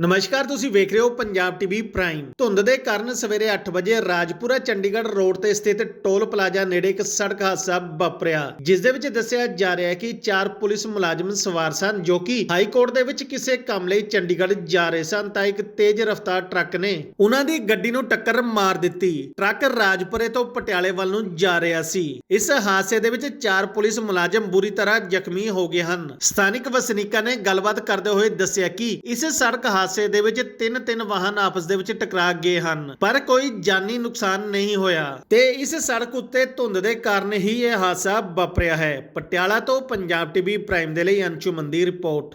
ਨਮਸਕਾਰ, ਤੁਸੀਂ ਵੇਖ ਰਹੇ ਹੋ ਪੰਜਾਬ ਟੀਵੀ ਪ੍ਰਾਈਮ। ਧੁੰਦ ਦੇ ਕਾਰਨ ਸਵੇਰੇ 8 ਵਜੇ ਰਾਜਪੁਰਾ ਚੰਡੀਗੜ੍ਹ ਰੋਡ ਤੇ ਸਥਿਤ ਟੋਲ ਪਲਾਜ਼ਾ ਨੇੜੇ ਇੱਕ ਸੜਕ ਹਾਦਸਾ ਵਾਪਰਿਆ, ਜਿਸ ਦੇ ਵਿੱਚ ਦੱਸਿਆ ਜਾ ਰਿਹਾ ਹੈ ਕਿ ਚਾਰ ਪੁਲਿਸ ਮੁਲਾਜ਼ਮ ਸਵਾਰ ਸਨ ਜੋ ਕਿ ਹਾਈ ਕੋਰਟ ਦੇ ਵਿੱਚ ਕਿਸੇ ਕੰਮ ਲਈ ਚੰਡੀਗੜ੍ਹ ਜਾ ਰਹੇ ਸਨ, ਤਾਂ ਇੱਕ ਤੇਜ਼ ਰਫ਼ਤਾਰ ਟਰੱਕ ਨੇ ਉਹਨਾਂ ਦੀ ਗੱਡੀ ਨੂੰ ਟੱਕਰ ਮਾਰ ਦਿੱਤੀ। ਟਰੱਕ ਰਾਜਪੁਰੇ ਤੋਂ ਪਟਿਆਲੇ ਵੱਲ ਨੂੰ ਜਾ ਰਿਹਾ ਸੀ। ਇਸ ਹਾਦਸੇ ਦੇ ਵਿੱਚ ਚਾਰ ਪੁਲਿਸ ਮੁਲਾਜ਼ਮ ਬੁਰੀ ਤਰ੍ਹਾਂ ਜ਼ਖਮੀ ਹੋ ਗਏ ਹਨ। ਸਥਾਨਕ ਵਸਨੀਕਾਂ ਨੇ ਗੱਲਬਾਤ ਕਰਦੇ ਹੋਏ ਦੱਸਿਆ ਕਿ ਇਸ ਸੜਕ ਹਾਦਸੇ ਦੇ ਵਿੱਚ ਤਿੰਨ ਤਿੰਨ ਵਾਹਨ ਆਪਸ ਦੇ ਵਿੱਚ ਟਕਰਾ ਗਏ ਹਨ ਪਰ ਕੋਈ ਜਾਨੀ ਨੁਕਸਾਨ ਨਹੀਂ ਹੋਇਆ। ਤੇ ਇਸ ਸੜਕ ਉੱਤੇ ਧੁੰਦ ਦੇ ਕਾਰਨ ਹੀ ਇਹ ਹਾਦਸਾ ਵਾਪਰਿਆ ਹੈ। ਪਟਿਆਲਾ ਤੋਂ ਪੰਜਾਬ ਟੀਵੀ ਪ੍ਰਾਈਮ ਦੇ ਲਈ ਅੰਸ਼ੁਮਨ ਦੀ ਰਿਪੋਰਟ।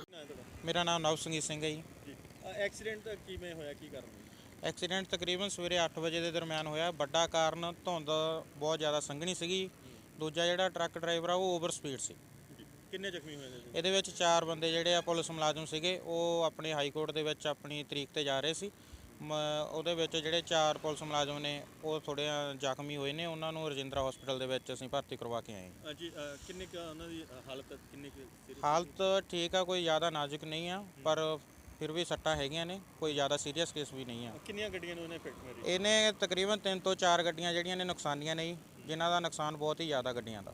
ਮੇਰਾ ਨਾਮ ਨਵ ਸੰਗੀਤ ਸਿੰਘ ਹੈ ਜੀ। ਐਕਸੀਡੈਂਟ ਕਿਵੇਂ ਹੋਇਆ? ਕੀ ਕਾਰਨ ਐਕਸੀਡੈਂਟ ਤਕਰੀਬਨ ਸਵੇਰੇ 8 ਵਜੇ ਦੇ ਦਰਮਿਆਨ ਹੋਇਆ। ਵੱਡਾ ਕਾਰਨ ਧੁੰਦ ਬਹੁਤ ਜ਼ਿਆਦਾ ਸੰਘਣੀ ਸੀਗੀ। ਦੂਜਾ ਜਿਹੜਾ ਟਰੱਕ ਡਰਾਈਵਰ ਆ ਉਹ ਓਵਰ ਸਪੀਡ ਸੀ। ਕਿੰਨੇ ਜ਼ਖਮੀ ਹੋਏ ਨੇ ਜੀ? ਇਹਦੇ ਵਿੱਚ ਚਾਰ ਬੰਦੇ ਜਿਹੜੇ ਆ ਪੁਲਿਸ ਮੁਲਾਜ਼ਮ ਸੀਗੇ ਉਹ ਆਪਣੇ ਹਾਈ ਕੋਰਟ ਦੇ ਵਿੱਚ ਆਪਣੀ ਤਰੀਕ ਤੇ ਜਾ ਰਹੇ ਸੀ। ਮ- ਉਹਦੇ ਵਿੱਚ ਜਿਹੜੇ ਚਾਰ ਪੁਲਿਸ ਮੁਲਾਜ਼ਮ ਨੇ ਉਹ ਥੋੜੇ ਜ਼ਖਮੀ ਹੋਏ ਨੇ। ਉਹਨਾਂ ਨੂੰ ਰਜਿੰਦਰਾ ਹਸਪੀਟਲ ਦੇ ਵਿੱਚ ਅਸੀਂ ਭਰਤੀ ਕਰਵਾ ਕੇ ਆਏ ਹਾਂ। ਅ, ਜੀ ਅ, ਕਿੰਨੇ ਕੁ ਉਹਨਾਂ ਦੀ ਅ, ਹਾਲਤ ਕਿੰਨੀ ਕੁ ਹਾਲਤ ਠੀਕ ਆ ਕੋਈ ਜ਼ਿਆਦਾ ਨਾਜ਼ੁਕ ਨਹੀਂ ਆ ਪਰ ਫਿਰ ਵੀ ਸੱਟਾਂ ਹੈਗੀਆਂ ਨੇ ਕੋਈ ਜ਼ਿਆਦਾ ਸੀਰੀਅਸ ਕੇਸ ਵੀ ਨਹੀਂ ਆ? ਕਿੰਨੀਆਂ ਗੱਡੀਆਂ ਨੂੰ ਉਹਨੇ ਇਫੈਕਟ ਮਾਰੀ? ਇਹਨੇ ਤਕਰੀਬਨ 3 ਤੋਂ 4 ਗੱਡੀਆਂ ਜਿਹੜੀਆਂ ਨੇ ਨੁਕਸਾਨੀਆਂ ਨਹੀਂ ਜਿਨ੍ਹਾਂ ਦਾ ਨੁਕਸਾਨ ਬਹੁਤ ਹੀ ਜ਼ਿਆਦਾ ਗੱਡੀਆਂ ਦਾ।